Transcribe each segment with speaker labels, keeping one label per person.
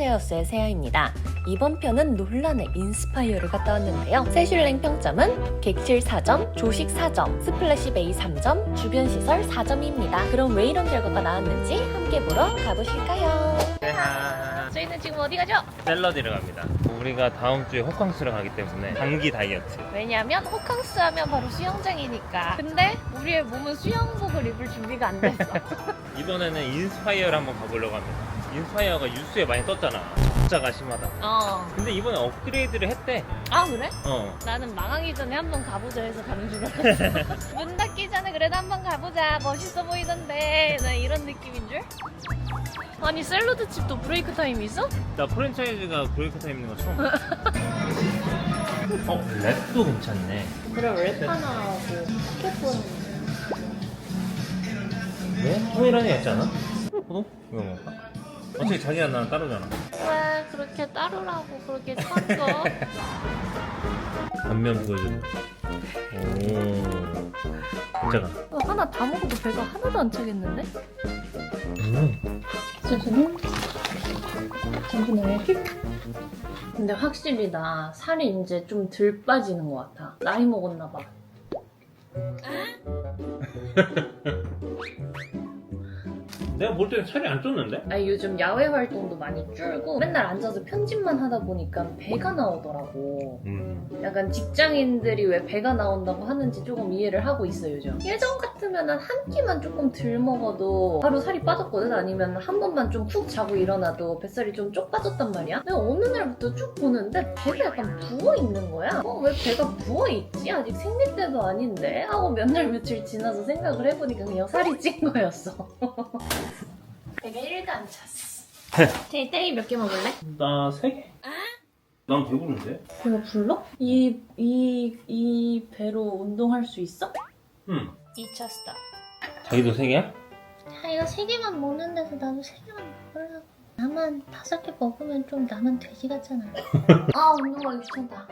Speaker 1: 세세어스의 세아입니다. 이번 편은 논란의 인스파이어를 갔다 왔는데요. 세슐랭 평점은 객실 4점, 조식 4점, 스플래시 베이 3점, 주변 시설 4점입니다. 그럼 왜 이런 결과가 나왔는지 함께 보러 가보실까요?
Speaker 2: 아,
Speaker 1: 저희는 지금 어디 가죠?
Speaker 2: 샐러디를 갑니다. 우리가 다음 주에 호캉스를 가기 때문에 단기 다이어트.
Speaker 1: 왜냐하면 호캉스 하면 바로 수영장이니까. 근데 우리의 몸은 수영복을 입을 준비가 안 됐어.
Speaker 2: 이번에는 인스파이어를 한번 가보려고 합니다. 인스파이어가 뉴스에 많이 떴잖아. 숫자가 심하다.
Speaker 1: 어.
Speaker 2: 근데 이번에 업그레이드를 했대.
Speaker 1: 아 그래?
Speaker 2: 어.
Speaker 1: 나는 망하기 전에 한번 가보자 해서 가는 줄 알았어. 문 닫기 전에 그래도 한번 가보자. 멋있어 보이던데. 나 이런 느낌인 줄? 아니 샐러드 집도 브레이크 타임 있어?
Speaker 2: 나 프랜차이즈가 브레이크 타임 있는 거 처음. 봐. 어, 랩도 괜찮네.
Speaker 1: 그래 랩 하나하고 스케폰
Speaker 2: 네? 통일한이 했잖아. 어? 이거 먹을까? 어차피 자기랑 나랑 따로잖아.
Speaker 1: 왜 그렇게 따르라고 그렇게 쳤어?
Speaker 2: 단면 보여줘. 오. 잠깐.
Speaker 1: 어, 하나 다 먹어도 배가 하나도 안 차겠는데?
Speaker 2: 음.
Speaker 1: 소스는 전분에 근데 확실히 나 살이 이제 좀 덜 빠지는 것 같아 나이 먹었나 봐
Speaker 2: 내가 볼 때는 살이 안 쪘는데?
Speaker 1: 아니 요즘 야외 활동도 많이 줄고 맨날 앉아서 편집만 하다 보니까 배가 나오더라고
Speaker 2: 음.
Speaker 1: 약간 직장인들이 왜 배가 나온다고 하는지 조금 이해를 하고 있어 요즘 예전 같으면 한 끼만 조금 덜 먹어도 바로 살이 빠졌거든 아니면 한 번만 좀 푹 자고 일어나도 뱃살이 좀 쪽 빠졌단 말이야 내가 어느 날부터 쭉 보는데 배가 약간 부어있는 거야 어 왜 배가 부어있지? 아직 생리 때도 아닌데? 하고 몇 날 며칠 지나서 생각을 해보니까 그냥 살이 찐 거였어 배가 1도 안 찼어 제 떼이 몇 개 먹을래?
Speaker 2: 나 세 개? 난 배부른데?
Speaker 1: 배가 불러? 이, 이, 이 배로 운동할 수 있어?
Speaker 2: 응.
Speaker 1: 2차 스탑.
Speaker 2: 자기도 세 개야?
Speaker 3: 아 이거 세 개만 먹는 데서 나도 세 개만 먹으려고 나만 다섯 개 먹으면 좀 나만 돼지 같잖아
Speaker 1: 아, 운동하기 귀찮다.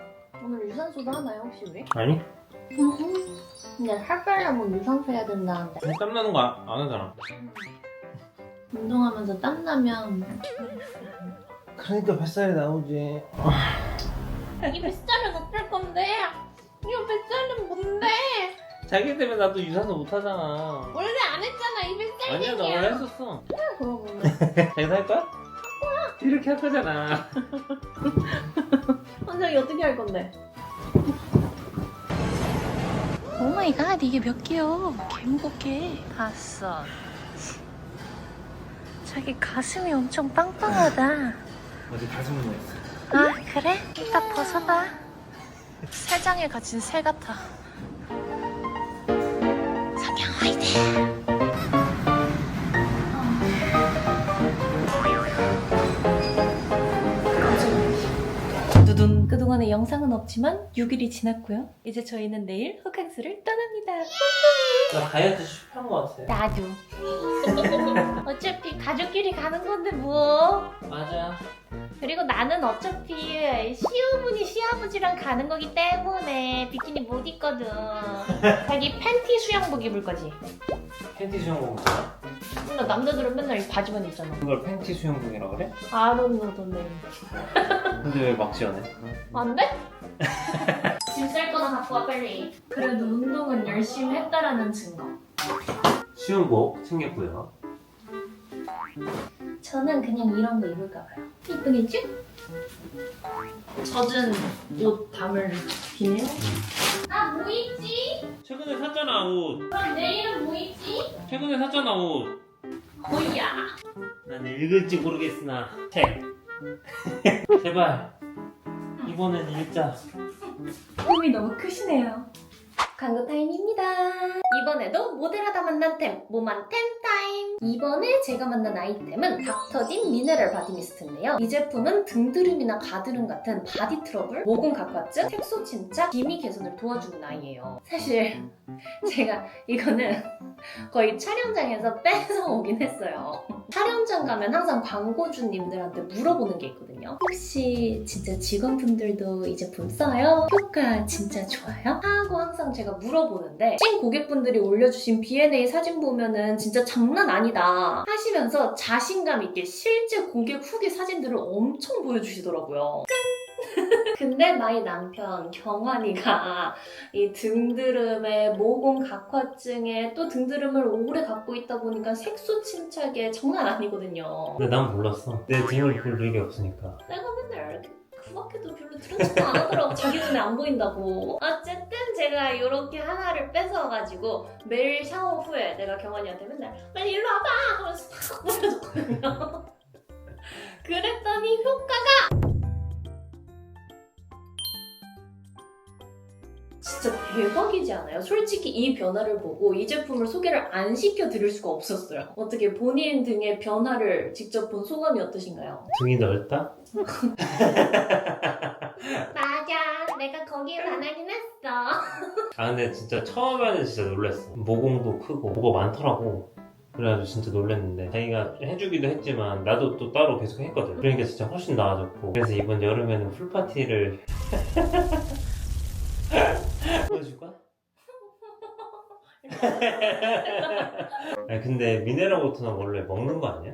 Speaker 1: 오늘 유산소도 하나요, 혹시 우리?
Speaker 2: 아니.
Speaker 1: 근데 살 빼려면 유산소 해야 된다는데.
Speaker 2: 땀 나는 거 안 하잖아.
Speaker 1: 운동하면서 땀 나면.
Speaker 2: 그러니까 뱃살이 나오지.
Speaker 1: 이 뱃살은 어쩔 건데? 이 뱃살은 뭔데?
Speaker 2: 자기 때문에 나도 유산소 못 하잖아.
Speaker 1: 원래 안 했잖아, 이 뱃살
Speaker 2: 아니야, 나 원래 했었어.
Speaker 1: 그러고
Speaker 2: 자기 할 거야? 이렇게 할 거잖아.
Speaker 1: 원장이 어떻게 할 건데?
Speaker 3: 오마이갓 이게 몇 개요 개 무겁게
Speaker 1: 다섯.
Speaker 3: 자기 가슴이 엄청 빵빵하다
Speaker 2: 어제 가슴 운동했어.
Speaker 3: 아 그래? 이따 벗어봐
Speaker 1: 세 장에 갇힌 새 같아.
Speaker 3: 상영 화이팅
Speaker 1: 두둔. 그동안의 영상은 없지만 6일이 지났고요. 이제 저희는 내일 호캉스를 떠납니다.
Speaker 2: 나 다이어트 실패한 거 같아.
Speaker 1: 나도. 어차피 가족끼리 가는 건데 뭐.
Speaker 2: 맞아.
Speaker 1: 그리고 나는 어차피 시어머니 시아버지랑 가는 거기 때문에 비키니 못 입거든. 자기 팬티 수영복 입을 거지.
Speaker 2: 팬티 수영복.
Speaker 1: 몰라 남자들은 맨날 이 바지만 입잖아.
Speaker 2: 그걸 팬티 수영복이라 그래?
Speaker 1: 아론노도네.
Speaker 2: 근데 왜 막 지어내?
Speaker 1: 안 돼? 짐 쌀 거나 갖고 와 빨리. 그래도 운동은 열심히 했다라는 증거.
Speaker 2: 수영복 챙겼고요.
Speaker 1: 저는 그냥 이런 거 입을까 봐요.
Speaker 3: 이쁘겠지?
Speaker 1: 젖은 옷 담을 비닐?
Speaker 3: 아뭐 있지?
Speaker 2: 최근에 샀잖아 옷.
Speaker 3: 그럼 내일은 뭐 있지?
Speaker 2: 최근에 샀잖아 옷.
Speaker 1: 뭐야?
Speaker 2: 난 읽을지 모르겠으나 책. 제발 이번엔 읽자.
Speaker 1: 꿈이 너무 크시네요. 광고 타임입니다. 이번에도 모델하다 만난 템, 모만 템. 이번에 제가 만난 아이템은 닥터딘 미네랄 바디 미스트인데요. 이 제품은 등드름이나 가드름 같은 바디 트러블, 모공 각화증, 색소 침착, 기미 개선을 도와주는 아이예요. 사실 제가 이거는 거의 촬영장에서 빼서 오긴 했어요. 촬영장 가면 항상 광고주님들한테 물어보는 게 있거든요. 혹시 진짜 직원분들도 이 제품 써요? 효과 진짜 좋아요? 하고 항상 제가 물어보는데 찐 고객분들이 올려주신 B&A 사진 보면은 진짜 장난 아닌 아니다 하시면서 자신감 있게 실제 고객 후기 사진들을 엄청 보여주시더라고요. 짠! 근데 나의 남편 경환이가 이 등드름에 모공 각화증에 또 등드름을 오래 갖고 있다 보니까 색소 침착에 장난 아니거든요.
Speaker 2: 근데 난 몰랐어. 내 등을 볼 일이 없으니까.
Speaker 1: 내가 맨날 그밖에도 별로 들어지도 안 하더라고 자기 눈에 안 보인다고 어쨌든 제가 이렇게 하나를 뺏어가지고 매일 샤워 후에 내가 경환이한테 맨날 빨리 일로 와봐 하면서 탁 보여줬거든요 그랬더니 효과가 진짜 대박이지 않아요? 솔직히 이 변화를 보고 이 제품을 소개를 안 시켜 드릴 수가 없었어요 어떻게 본인 등의 변화를 직접 본 소감이 어떠신가요?
Speaker 2: 등이 넓다?
Speaker 1: 맞아. 내가 거기에 반하긴 했어.
Speaker 2: 아 근데 진짜 처음 에는 진짜 놀랐어. 모공도 크고 뭐가 많더라고. 그래가지고 진짜 놀랐는데 자기가 해주기도 했지만 나도 또 따로 계속 했거든. 그러니까 진짜 훨씬 나아졌고 그래서 이번 여름에는 풀파티를 보여줄까? 아니 근데 미네랄 워터는 원래 먹는 거 아니야?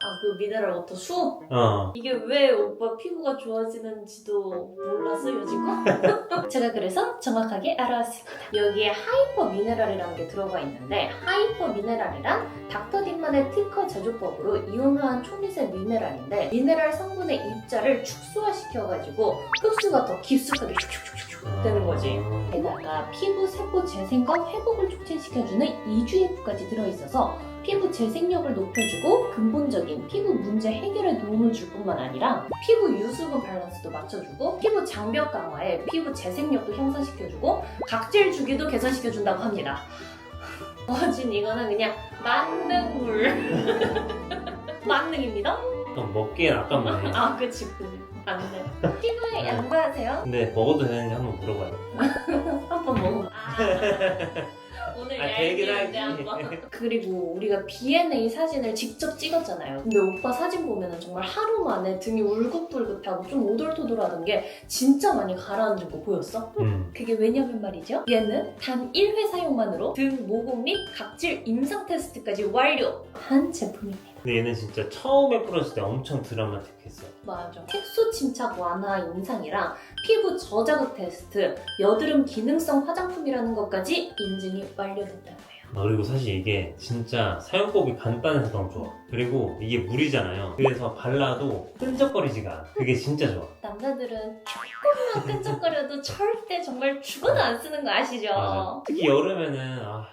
Speaker 1: 아, 그 미네랄 워터 수업?
Speaker 2: 어.
Speaker 1: 이게 왜 오빠 피부가 좋아지는지도 몰랐어, 여지껏? 제가 그래서 정확하게 알아왔습니다. 여기에 하이퍼 미네랄이라는 게 들어가 있는데, 하이퍼 미네랄이란 닥터 딘만의 특허 제조법으로 이온화한 초미세 미네랄인데, 미네랄 성분의 입자를 축소화시켜가지고 흡수가 더 깊숙하게 슉슉슉슉 되는 거지. 게다가 피부 세포 재생과 회복을 촉진시켜주는 EGF까지 들어있어서 피부 재생력을 높여주고 근본적인 피부 문제 해결에 도움을 줄 뿐만 아니라 피부 유수분 밸런스도 맞춰주고 피부 장벽 강화에 피부 재생력도 향상시켜주고 각질 주기도 개선시켜준다고 합니다. 어진 이거는 그냥 만능물 만능입니다.
Speaker 2: 좀 먹기엔 아깝네.
Speaker 1: 아 그치 그 맞네. 피부에 양보하세요.
Speaker 2: 근데 먹어도 되는지 한번 물어봐요.
Speaker 1: 한번 먹어. 아, 오늘
Speaker 2: 아, 되긴
Speaker 1: 얇게
Speaker 2: 하지.
Speaker 1: 한번. 그리고 우리가 B&A 사진을 직접 찍었잖아요. 근데 오빠 사진 보면은 정말 하루 만에 등이 울긋불긋하고 좀 오돌토돌하던 게 진짜 많이 가라앉은 거 보였어?
Speaker 2: 음.
Speaker 1: 그게 왜냐면 말이죠. 얘는 단 1회 사용만으로 등 모공 및 각질 임상 테스트까지 완료한 제품입니다.
Speaker 2: 근데 얘는 진짜 처음에 뿌렸을 때 엄청 드라마틱했어.
Speaker 1: 맞아. 색소 침착 완화 임상이랑 피부 저자극 테스트, 여드름 기능성 화장품이라는 것까지 인증이 완료됐다고 해요.
Speaker 2: 아, 그리고 사실 이게 진짜 사용법이 간단해서 너무 좋아. 그리고 이게 물이잖아요. 그래서 발라도 끈적거리지가 않아. 그게 진짜 좋아.
Speaker 1: 남자들은 조금만 끈적거려도 절대 정말 죽어도 안 쓰는 거 아시죠?
Speaker 2: 맞아. 특히 여름에는 아.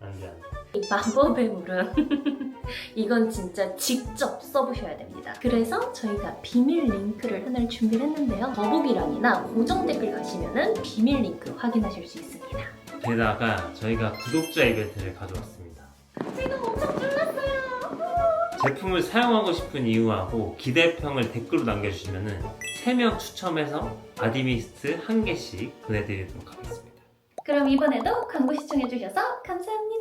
Speaker 2: 안 돼, 안 돼.
Speaker 1: 이 마법의 물은 이건 진짜 직접 써보셔야 됩니다. 그래서 저희가 비밀 링크를 하나를 준비를 했는데요. 더보기란이나 고정 댓글 가시면은 비밀 링크 확인하실 수 있습니다.
Speaker 2: 게다가 저희가 구독자 이벤트를 가져왔습니다.
Speaker 1: 제가 엄청 졸랐어요.
Speaker 2: 제품을 사용하고 싶은 이유하고 기대평을 댓글로 남겨주시면은 3명 추첨해서 바디미스트 한 개씩 보내드리도록 하겠습니다.
Speaker 1: 그럼 이번에도 광고 시청해주셔서 감사합니다.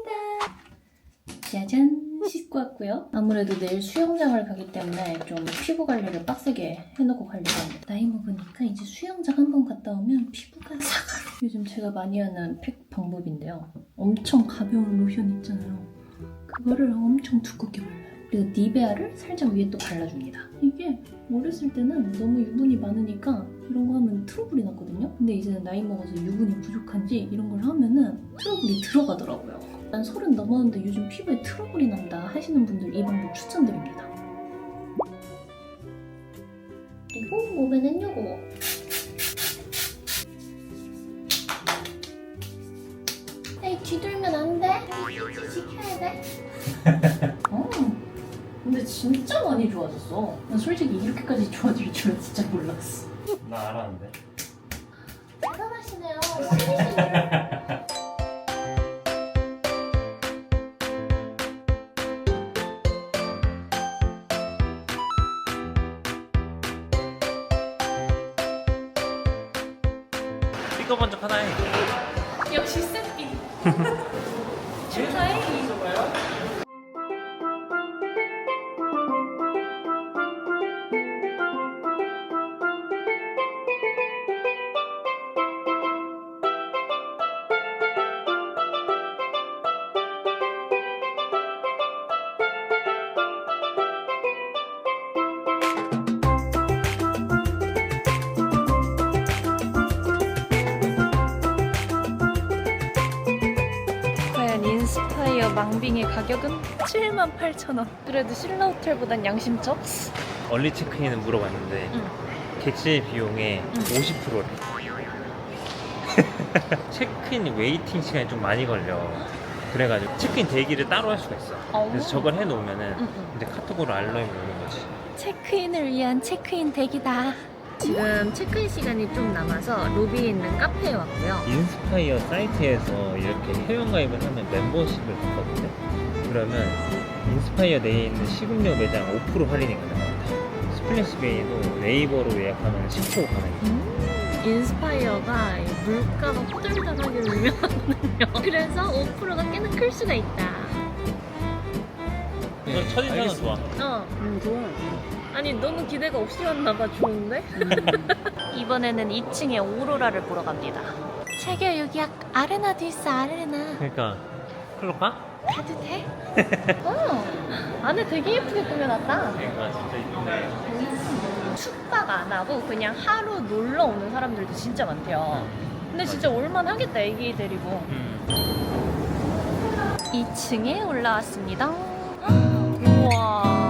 Speaker 1: 짜잔 씻고 왔고요. 아무래도 내일 수영장을 가기 때문에 좀 피부 관리를 빡세게 해놓고 가려고 합니다. 나이 먹으니까 이제 수영장 한 번 갔다 오면 피부가 사가. 요즘 제가 많이 하는 팩 방법인데요. 엄청 가벼운 로션 있잖아요. 그거를 엄청 두껍게 발라요. 그리고 니베아를 살짝 위에 또 발라줍니다. 이게 어렸을 때는 너무 유분이 많으니까 이런 거 하면 트러블이 났거든요. 근데 이제는 나이 먹어서 유분이 부족한지 이런 걸 하면은 트러블이 들어가더라고요. 난 서른 넘었는데 요즘 피부에 트러블이 난다 하시는 분들 이 방법 추천드립니다. 그리고 몸에는 요거. 에이 뒤돌면 안 돼. 에이, 지켜야 돼. 어, 근데 진짜 많이 좋아졌어. 난 솔직히 이렇게까지 좋아질 줄은 진짜 몰랐어.
Speaker 2: 나 알았는데.
Speaker 1: 대단하시네요. 신이시네요. 왕빙의 가격은 78,000원. 그래도 신라 호텔보단 양심적?
Speaker 2: 얼리 체크인은 물어봤는데
Speaker 1: 응.
Speaker 2: 객실 비용의
Speaker 1: 응.
Speaker 2: 50%래. 체크인 웨이팅 시간이 좀 많이 걸려. 그래가지고 체크인 대기를 따로 할 수가 있어. 그래서 저걸 해놓으면은
Speaker 1: 응, 응.
Speaker 2: 이제 카톡으로 알람이 오는 거지.
Speaker 1: 체크인을 위한 체크인 대기다. 지금 체크인 시간이 좀 남아서 로비에 있는 카페에 왔고요.
Speaker 2: 인스파이어 사이트에서 이렇게 회원가입을 하면 멤버십을 받거든요. 그러면 인스파이어 내에 있는 식음료 매장 5% 할인이 가능합니다. 스플래시베이도 네이버로 예약하면 10% 가능해요.
Speaker 1: 인스파이어가 이 물가가 호들갑하기로 유명하거든요. 그래서 5%가 꽤나 클 수가 있다.
Speaker 2: 이건 첫인상은 좋아.
Speaker 1: 어.
Speaker 4: 음, 좋아.
Speaker 1: 아니 너무 기대가 없이 왔나봐 좋은데? 이번에는 2층에 오로라를 보러 갑니다. 자기야 여기 약 아레나도 있어 아레나.
Speaker 2: 그러니까 클로 가?
Speaker 1: 가도 돼? 어. 안에 되게 예쁘게 꾸며놨다.
Speaker 2: 그러니까 진짜 이쁜데.
Speaker 1: 숙박 안 하고 그냥 하루 놀러 오는 사람들도 진짜 많대요. 근데 진짜 올만 하겠다 애기 데리고.
Speaker 2: 음.
Speaker 1: 2층에 올라왔습니다. 우와.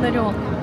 Speaker 1: 내려와. 우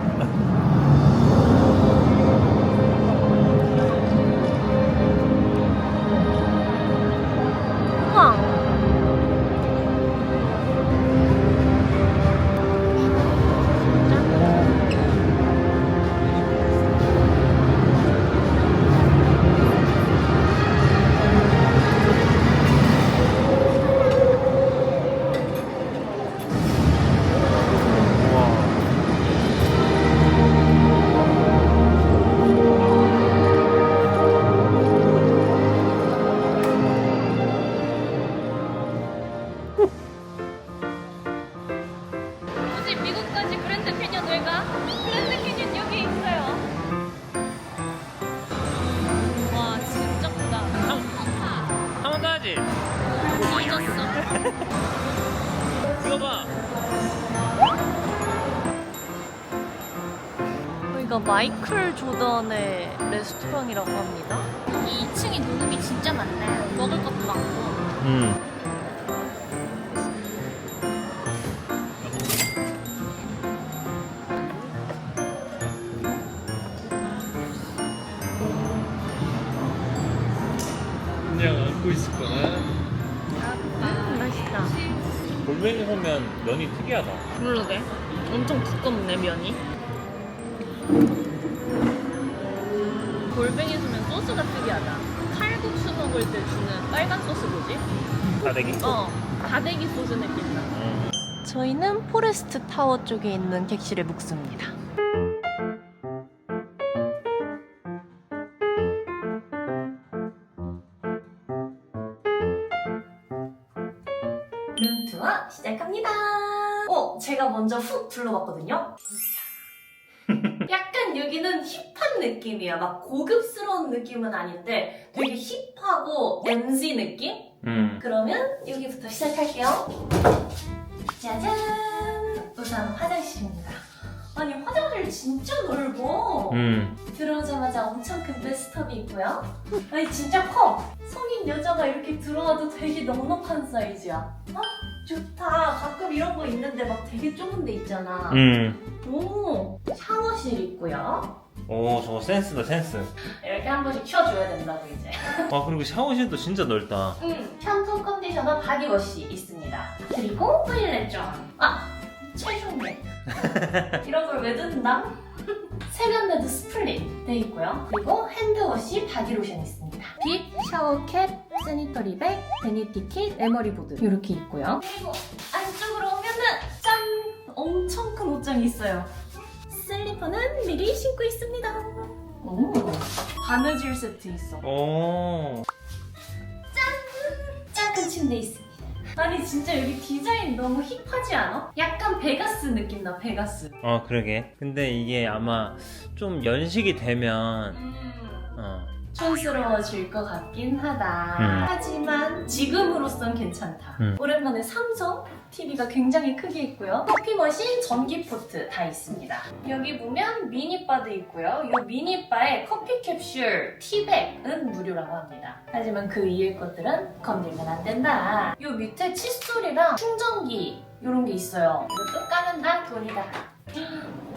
Speaker 1: 마이클 조던의 레스토랑이라고 합니다. 이 2층이 녹음이 진짜 많네. 먹을 것도 많고.
Speaker 2: 음. 그냥 안고 있을 거야.
Speaker 1: 음, 맛있다.
Speaker 2: 골뱅이 소면 면이 특이하다.
Speaker 1: 그러게. 엄청 두껍네 면이. 특이하다. 칼국수 먹을 때 주는 빨간 소스 뭐지?
Speaker 2: 다대기?
Speaker 1: 어, 다대기 소스 느낌 나.
Speaker 2: 음.
Speaker 1: 저희는 포레스트 타워 쪽에 있는 객실에 묵습니다. 룸투어 시작합니다. 어, 제가 먼저 훅 둘러봤거든요. 약간 여기는 힙한 느낌이야. 막 고급스러운 느낌은 아닌데 되게 힙하고 MZ 느낌?
Speaker 2: 음.
Speaker 1: 그러면 여기부터 시작할게요. 짜잔! 우선 화장실입니다. 아니 화장실 진짜 넓어.
Speaker 2: 음.
Speaker 1: 들어오자마자 엄청 큰 베스트업이 있고요. 아니 진짜 커. 성인 여자가 이렇게 들어와도 되게 넉넉한 사이즈야. 아 좋다. 가끔 이런 거 있는데 막 되게 좁은 데 있잖아.
Speaker 2: 음.
Speaker 1: 오 샤워실 있고요.
Speaker 2: 오, 저거 센스다, 센스.
Speaker 1: 이렇게 한 번씩 켜줘야 된다고 이제.
Speaker 2: 아, 그리고 샤워실도 진짜 넓다.
Speaker 1: 음, 샴푸 컨디셔너 바디워시 있습니다. 그리고 토일렛 좀. 아, 체중계. 이런 걸 왜 듣는다? 세면대도 스플릿 돼 있고요. 그리고 핸드워시 바디로션 있습니다. 빗, 샤워캡, 세니터리 백, 베니티 킷, 에머리 보드 이렇게 있고요. 그리고 안쪽으로 오면은 짠! 엄청 큰 옷장이 있어요. 슬리퍼는 미리 신고 있습니다. 오, 바느질 세트 있어.
Speaker 2: 오.
Speaker 1: 작은 침대 있습니다. 아니 진짜 여기 디자인 너무 힙하지 않아? 약간 베가스 느낌 나 베가스.
Speaker 2: 어 그러게. 근데 이게 아마 좀 연식이 되면
Speaker 1: 음.
Speaker 2: 어.
Speaker 1: 촌스러워질 것 같긴 하다.
Speaker 2: 음.
Speaker 1: 하지만 지금으로선 괜찮다.
Speaker 2: 음.
Speaker 1: 오랜만에 삼성 TV가 굉장히 크게 있고요. 커피 머신, 전기 포트 다 있습니다. 여기 보면 미니바도 있고요. 이 미니바에 커피 캡슐, 티백은 무료라고 합니다. 하지만 그 위에 것들은 건들면 안 된다. 이 밑에 칫솔이랑 충전기 이런 게 있어요. 이것도 까면 다 돈이다.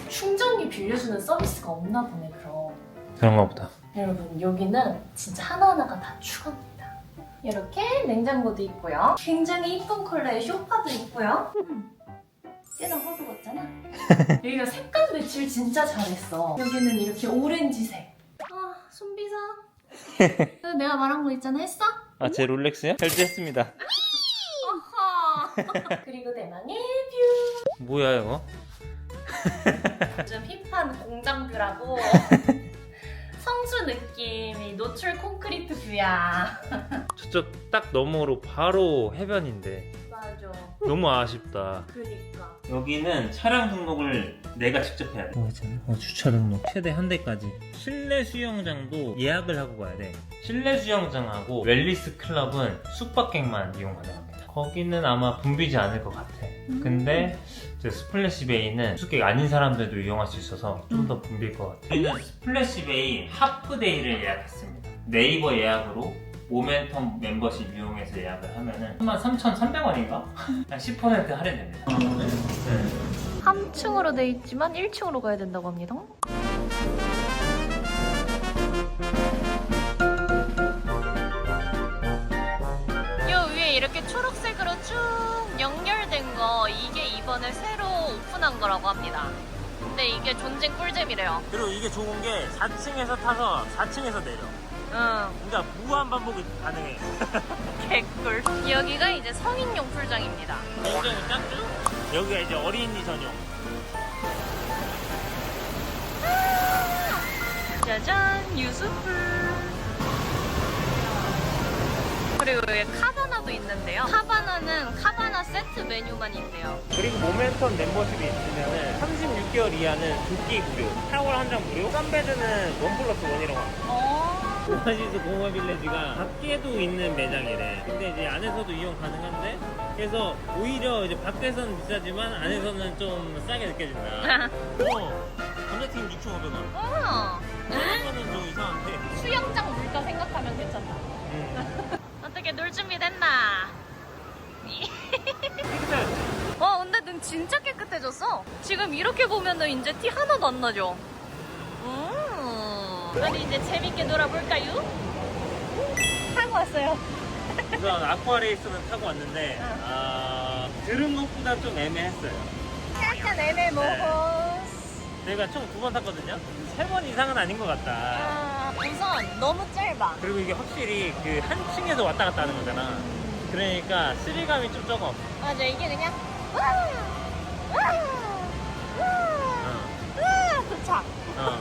Speaker 1: 충전기 빌려주는 서비스가 없나 보네 그럼.
Speaker 2: 그런가 보다.
Speaker 1: 여러분 여기는 진짜 하나하나가 다 추가입니다. 이렇게 냉장고도 있고요. 굉장히 이쁜 컬러의 쇼파도 있고요. 꽤나 허브 같잖아. 여기가 색감 배칠 진짜 잘했어. 여기는 이렇게 오렌지색. 아. 그래서 내가 말한 거 있잖아 했어?
Speaker 2: 아 제 롤렉스요? 결제했습니다.
Speaker 1: 그리고 대망의
Speaker 2: 뭐야 이거?
Speaker 1: 뷰. 좀 힙한 공장뷰라고. 성수 느낌이 노출 콘크리트 뷰야.
Speaker 2: 저쪽 딱 너머로 바로 해변인데
Speaker 1: 맞아.
Speaker 2: 너무 아쉽다.
Speaker 1: 그니까.
Speaker 2: 여기는 차량 등록을 내가 직접 해야 돼. 어, 있잖아. 어, 주차 등록. 최대 한 대까지. 실내 수영장도 예약을 하고 가야 돼. 실내 수영장하고 웰리스 클럽은 숙박객만 이용 가능합니다. 거기는 아마 붐비지 않을 것 같아. 근데 저 스플래시 베이는 숙객 아닌 사람들도 이용할 수 있어서 좀 더 붐빌 것 같아. 우리는 스플래시 베이 하프데이를 예약했습니다. 네이버 예약으로 모멘텀 멤버십 이용해서 예약을 하면은 33,300원인가? 한 10% 할인됩니다. 네.
Speaker 1: 3층으로 돼 있지만 1층으로 가야 된다고 합니다. 이번에 새로 오픈한 거라고 합니다. 근데 이게 존재 꿀잼이래요.
Speaker 2: 그리고 이게 좋은 게 4층에서 타서 4층에서 내려.
Speaker 1: 응,
Speaker 2: 그러니까 무한 반복이 가능해.
Speaker 1: 개꿀. 여기가 이제 성인용 풀장입니다.
Speaker 2: 굉장히 짝죠? 여기가 이제 어린이 전용.
Speaker 1: 짜잔 유수풀 그리고 여기 카바나도 있는데요 카바나는 카바나 세트 메뉴만 있대요
Speaker 2: 그리고 모멘텀 멤버십이 있으면은 36개월 이하는 조끼 무료, 타월 한 장 무료, 썬베드는 원 플러스 원이라고 합니다.
Speaker 1: 어...
Speaker 2: 오아시스 공원 빌레지가 밖에도 있는 매장이래. 근데 이제 안에서도 이용 가능한데 그래서 오히려 이제 밖에서는 비싸지만 안에서는 좀 싸게 느껴진다. 어, 감자튀김 6,500원.
Speaker 1: 어
Speaker 2: 이거는 좀 이상한데.
Speaker 1: 수영장 물가 생각하면 괜찮다
Speaker 2: 음.
Speaker 1: 어떻게 놀 준비 됐나? 와 근데 눈 진짜 깨끗해졌어 지금 이렇게 보면은 이제 티 하나도 안 나죠? 음 아니 이제 재밌게 놀아볼까요? 타고 왔어요
Speaker 2: 우선 아쿠아레이스는 타고 왔는데 아, 들은 것보다 좀 애매했어요.
Speaker 1: 약간 애매모호
Speaker 2: 저희가 총 두 번 탔거든요. 세 번 이상은 아닌 것 같다.
Speaker 1: 아, 우선 너무 짧아.
Speaker 2: 그리고 이게 확실히 그 한 층에서 왔다 갔다 하는 거잖아. 그러니까 스릴감이 좀 적어.
Speaker 1: 맞아, 이게 그냥 와! 와!
Speaker 2: 어,
Speaker 1: 와! 도착.
Speaker 2: 어.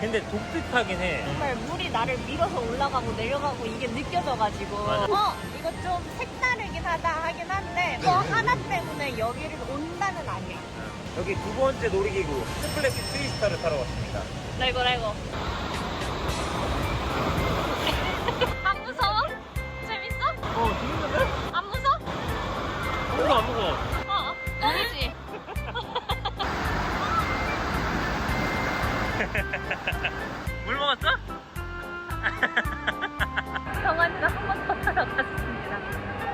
Speaker 2: 근데 독특하긴 해.
Speaker 1: 정말 물이 나를 밀어서 올라가고 내려가고 이게 느껴져가지고
Speaker 2: 맞아.
Speaker 1: 어 이거 좀 색다르긴 하다 하긴 한데 뭐 하나 때문에 여기를 온다는 아니야.
Speaker 2: 여기 두 번째 놀이기구 스플래시 트위스터를 타러 왔습니다.
Speaker 1: 라이고 라이고. 어?
Speaker 2: 어, 재밌는데?
Speaker 1: 안 무서워?
Speaker 2: 무거워, 안 무거워.
Speaker 1: 어, 뻥이지.
Speaker 2: 물 먹었어?
Speaker 1: 병원도 한번더 타러 갔습니다.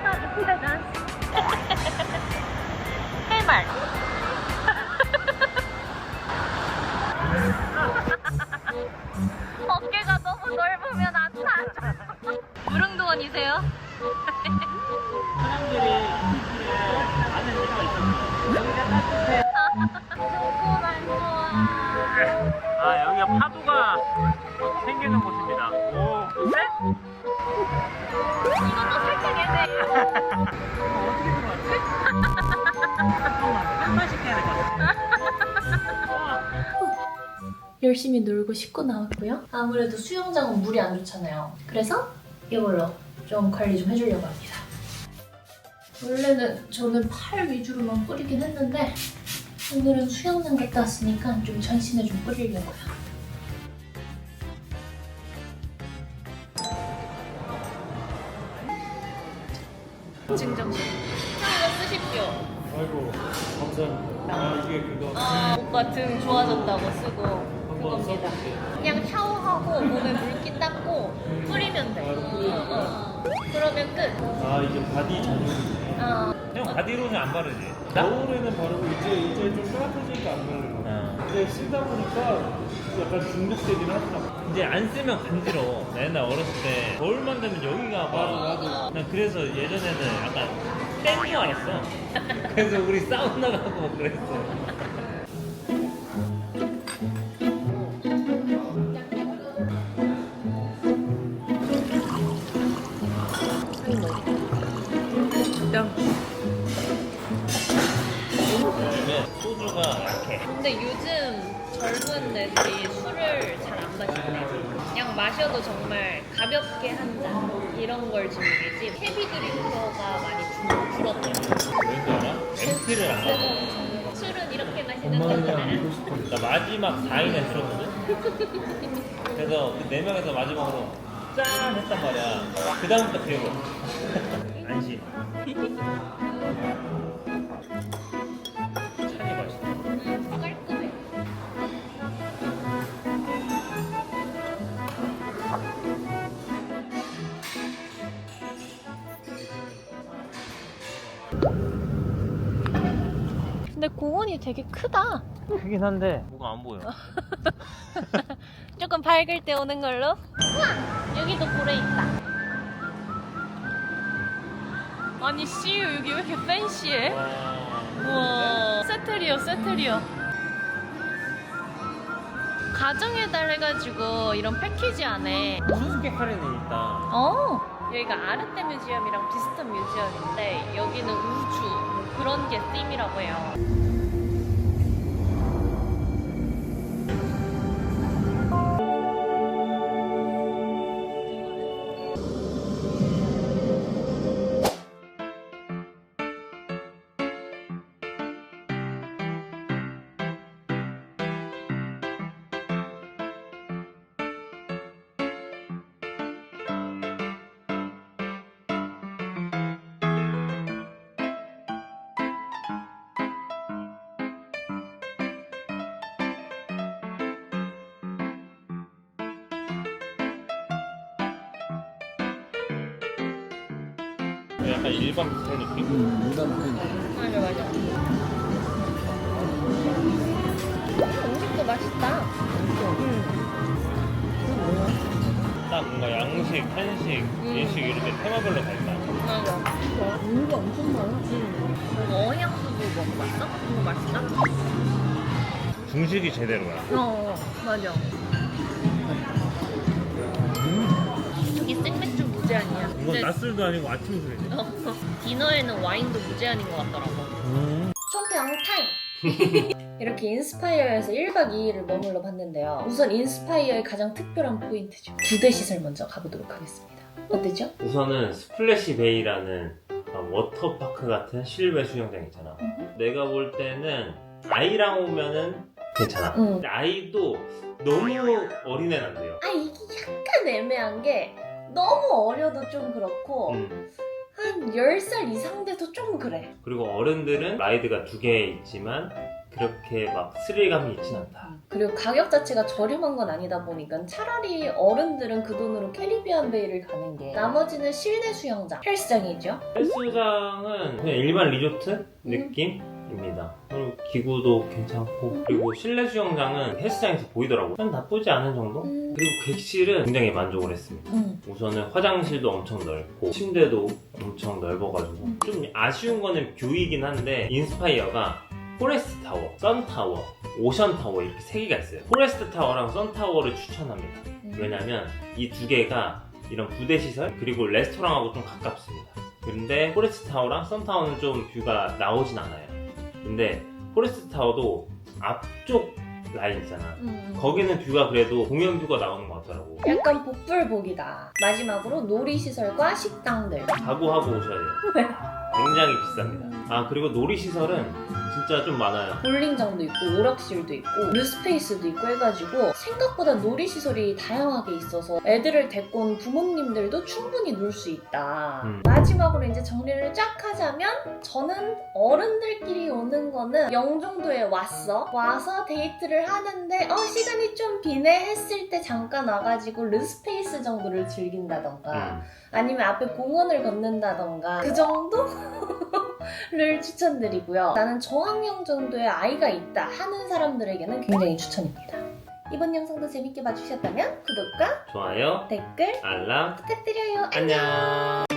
Speaker 1: 아, 짜잔. 해말. 씻고 나왔고요. 아무래도 수영장은 물이 안 좋잖아요. 그래서 이걸로 좀 관리 좀 해주려고 합니다. 원래는 저는 팔 위주로만 뿌리긴 했는데 오늘은 수영장 갔다 왔으니까 좀 전신에 좀 뿌리려고요. 이거 쓰십시오.
Speaker 2: 아이고 감사합니다. 아 이게 그거
Speaker 1: 아, 오빠 등 좋아졌다고 쓰고 그겁니다. 그냥 샤워하고 몸에 물기 닦고 뿌리면 돼. 어. 그러면 끝.
Speaker 2: 아 이게 바디 전용이네.
Speaker 1: 어.
Speaker 2: 형 바디로는 안 바르지?
Speaker 4: 겨울에는 바르고 이제 이제 좀 따뜻해지니까 안 바르고
Speaker 2: 어.
Speaker 4: 이제 쓰다 보니까 약간 중독되긴 하더라고
Speaker 2: 이제 안 쓰면 간지러워. 나 옛날 어렸을 때 겨울만 되면 여기가 막.
Speaker 4: 나도
Speaker 2: 난 그래서 예전에는 약간 땡 좋아했어. 그래서 우리 사우나 가고 막 그랬어.
Speaker 1: 근데 요즘 젊은 애들이 술을 잘 안 마시네. 그냥 마셔도 정말 가볍게 한 잔 이런 걸 즐기지. 헤비 드링커가 많이 줄- 줄었대요.
Speaker 2: 왠지 알아? MT를 안 가고.
Speaker 1: 술은 이렇게 마시는 거잖아.
Speaker 2: 나 마지막 4인 했었거든? 그래서 그 4명에서 마지막으로 짠! 했단 말이야. 그 다음부터 그리고 안심.
Speaker 1: 근데 공원이 되게 크다.
Speaker 2: 크긴 한데 뭐가 안 보여.
Speaker 1: 조금 밝을 때 오는 걸로. 우와! 여기도 고래 있다. 아니, 씨유, 여기 왜 이렇게 팬시해?
Speaker 2: 와.
Speaker 1: 우와. 세트리어, 세트리어. 가정의 달 해가지고 이런 패키지 안에.
Speaker 2: 수수께끼 할인이 있다.
Speaker 1: 어! 여기가 아르테 뮤지엄이랑 비슷한 뮤지엄인데 여기는 우주 뭐 그런 게 팀이라고 해요.
Speaker 2: 약간 일반 뷔페 느낌?
Speaker 4: 음 일단 그
Speaker 1: 맞아, 맞아. 음식도 맛있다.
Speaker 2: 딱 뭔가 양식, 한식, 일식 이렇게 테마별로 다 있다.
Speaker 1: 맞아.
Speaker 3: 물가 엄청 많아.
Speaker 1: 뭐 어향수도 먹어봤어? 그거 맛있다?
Speaker 2: 중식이 제대로야.
Speaker 1: 어, 맞아. 무제한이야.
Speaker 2: 이건
Speaker 1: 근데
Speaker 2: 낮술도 아니고 아침 술이지.
Speaker 1: 어, 디너에는 와인도 무제한인 것 같더라고.
Speaker 2: 음.
Speaker 1: 총평 타임! 이렇게 인스파이어에서 1박 2일을 머물러 봤는데요. 우선 인스파이어의 가장 특별한 포인트죠. 부대 시설 먼저 가보도록 하겠습니다. 어때죠?
Speaker 2: 우선은 스플래시 베이라는 워터파크 같은 실외 수영장 있잖아.
Speaker 1: 음.
Speaker 2: 내가 볼 때는 아이랑 오면은 괜찮아.
Speaker 1: 응.
Speaker 2: 근데 아이도 너무 어린애는 안 돼요.
Speaker 1: 아, 이게 약간 애매한 게 너무 어려도 좀 그렇고
Speaker 2: 음.
Speaker 1: 한 10살 이상 돼도 좀 그래.
Speaker 2: 그리고 어른들은 라이드가 두 개 있지만 그렇게 막 스릴감이 있진 않다.
Speaker 1: 그리고 가격 자체가 저렴한 건 아니다 보니까 차라리 어른들은 그 돈으로 캐리비안 베이를 가는 게 나머지는 실내 수영장, 헬스장이죠.
Speaker 2: 헬스장은 그냥 일반 리조트 느낌 입니다. 그리고 기구도 괜찮고 그리고 실내 수영장은 헬스장에서 보이더라고요. 난 나쁘지 않은 정도?
Speaker 1: 음.
Speaker 2: 그리고 객실은 굉장히 만족을 했습니다.
Speaker 1: 음.
Speaker 2: 우선은 화장실도 엄청 넓고 침대도 엄청 넓어가지고 좀 아쉬운 거는 뷰이긴 한데 인스파이어가 포레스트 타워, 선 타워, 오션 타워 이렇게 세 개가 있어요. 포레스트 타워랑 선 타워를 추천합니다.
Speaker 1: 음.
Speaker 2: 왜냐면 이 두 개가 이런 부대 시설 그리고 레스토랑하고 좀 가깝습니다. 근데 포레스트 타워랑 선 타워는 좀 뷰가 나오진 않아요. 근데 포레스트 타워도 앞쪽 라인 있잖아.
Speaker 1: 음.
Speaker 2: 거기는 뷰가 그래도 공연 뷰가 나오는 것 같더라고.
Speaker 1: 약간 복불복이다. 마지막으로 놀이시설과 식당들.
Speaker 2: 각오하고 오셔야 돼요. 굉장히 비쌉니다. 아 그리고 놀이시설은 진짜 좀 많아요.
Speaker 1: 볼링장도 있고 오락실도 있고 뉴스페이스도 있고 해가지고 생각보다 놀이시설이 다양하게 있어서 애들을 데리고 온 부모님들도 충분히 놀 수 있다.
Speaker 2: 음.
Speaker 1: 마지막으로 이제 정리를 쫙 하자면 저는 어른들끼리 오는 거는 영종도에 왔어. 와서 데이트를 하는데 어 시간이 좀 비네 했을 때 잠깐 와가지고 르스페이스 정도를 즐긴다던가
Speaker 2: 음.
Speaker 1: 아니면 앞에 공원을 걷는다던가 그 정도를 추천드리고요. 나는 저학년 정도의 아이가 있다 하는 사람들에게는 굉장히 추천입니다. 이번 영상도 재밌게 봐주셨다면 구독과
Speaker 2: 좋아요,
Speaker 1: 댓글
Speaker 2: 알람,
Speaker 1: 부탁드려요.
Speaker 2: 안녕.